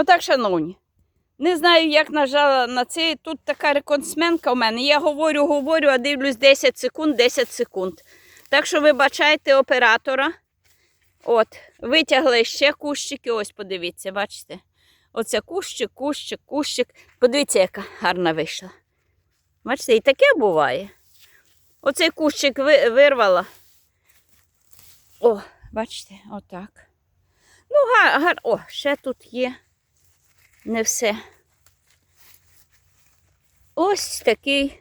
Отак, шановні. Не знаю, як нажала на це. Тут така реконсменка у мене. Я говорю, говорю, а дивлюсь 10 секунд, 10 секунд. Так що вибачайте оператора. От, витягли ще кущики. Ось подивіться, бачите? Оце кущик, кущик, кущик. Подивіться, яка гарна вийшла. Бачите, і таке буває. Оцей кущик ви- вирвала. О, бачите, отак. Ну, гар, гар. О, ще тут є. Не все. Ось такий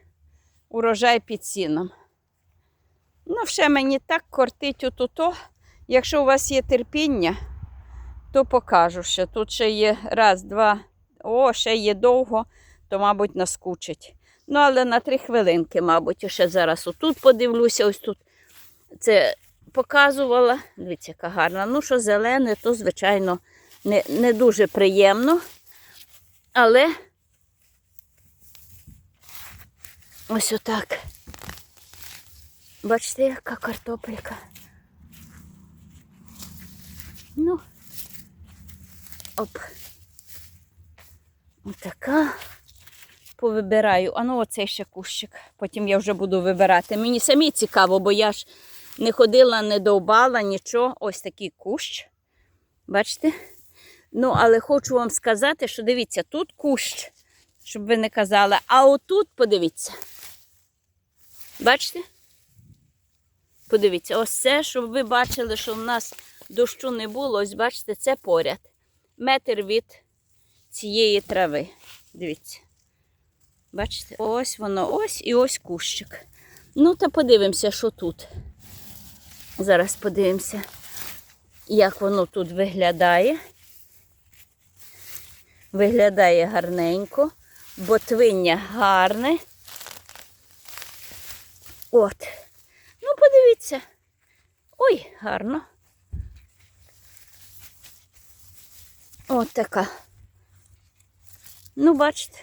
урожай під сіном. Ну, ще мені так кортить отуто. Якщо у вас є терпіння, то покажу ще. Тут ще є раз, два. О, ще є довго, то, мабуть, наскучить. Ну, але на три хвилинки, мабуть, ще зараз отут подивлюся, ось тут. Це показувала. Дивіться, яка гарна. Ну, що зелене, то, звичайно, не, не дуже приємно. Але ось отак. Бачите, яка картопелька. Ну, оп. Отака. Повибираю. А ну оцей ще кущик. Потім я вже буду вибирати. Мені самі цікаво, бо я ж не ходила, не довбала, нічого. Ось такий кущ. Бачите? Ну, але хочу вам сказати, що дивіться, тут кущ, щоб ви не казали, а отут подивіться. Бачите? Подивіться, ось це, щоб ви бачили, що в нас дощу не було. Ось бачите, це поряд. Метр від цієї трави. Дивіться. Бачите, ось воно, ось і ось кущик. Ну, та подивимося, що тут. Зараз подивимося, як воно тут виглядає. Виглядає гарненько, ботвиння гарне. От. Ну, подивіться. Ой, гарно. От така. Ну, бачите.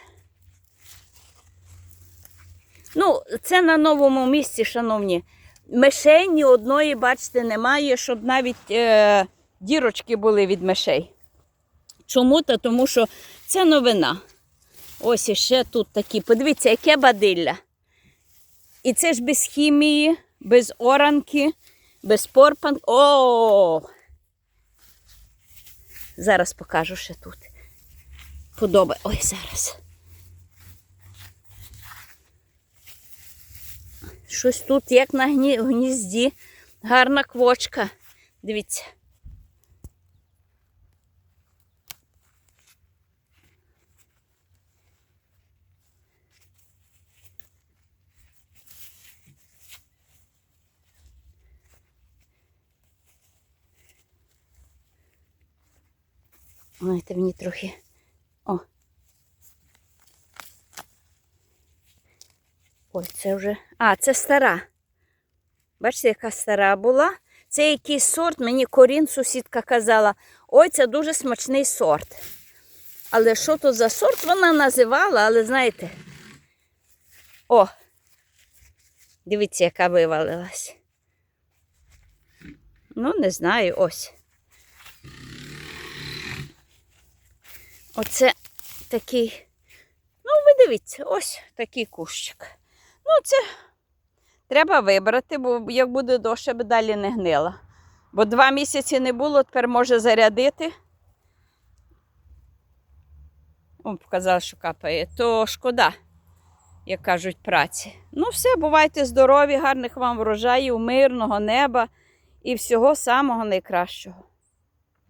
Ну, це на новому місці, шановні. Мишей ні одної, бачите, немає, щоб навіть е, дірочки були від мишей. Чому? Та тому що це новина. Ось іще тут такі. Подивіться, яке бадилля. І це ж без хімії, без оранки, без порпан. О! Зараз покажу ще тут. Подобає. Ой, зараз. Щось тут, як на гнізді, гарна квочка. Дивіться. Знаєте, мені трохи. О. Ой, це вже. А, це стара. Бачите, яка стара була. Це якийсь сорт, мені корін сусідка казала. Ой, це дуже смачний сорт. Але що то за сорт вона називала, але знаєте. О! Дивіться, яка вивалилась. Ну, не знаю, ось. Оце такий. Ну, ви дивіться, ось такий кущик. Ну, це треба вибрати, бо як буде дощ, аби далі не гнила. Бо два місяці не було, тепер може зарядити. О, показала, що капає. То шкода, як кажуть, праці. Ну, все, бувайте здорові, гарних вам врожаїв, мирного неба і всього самого найкращого.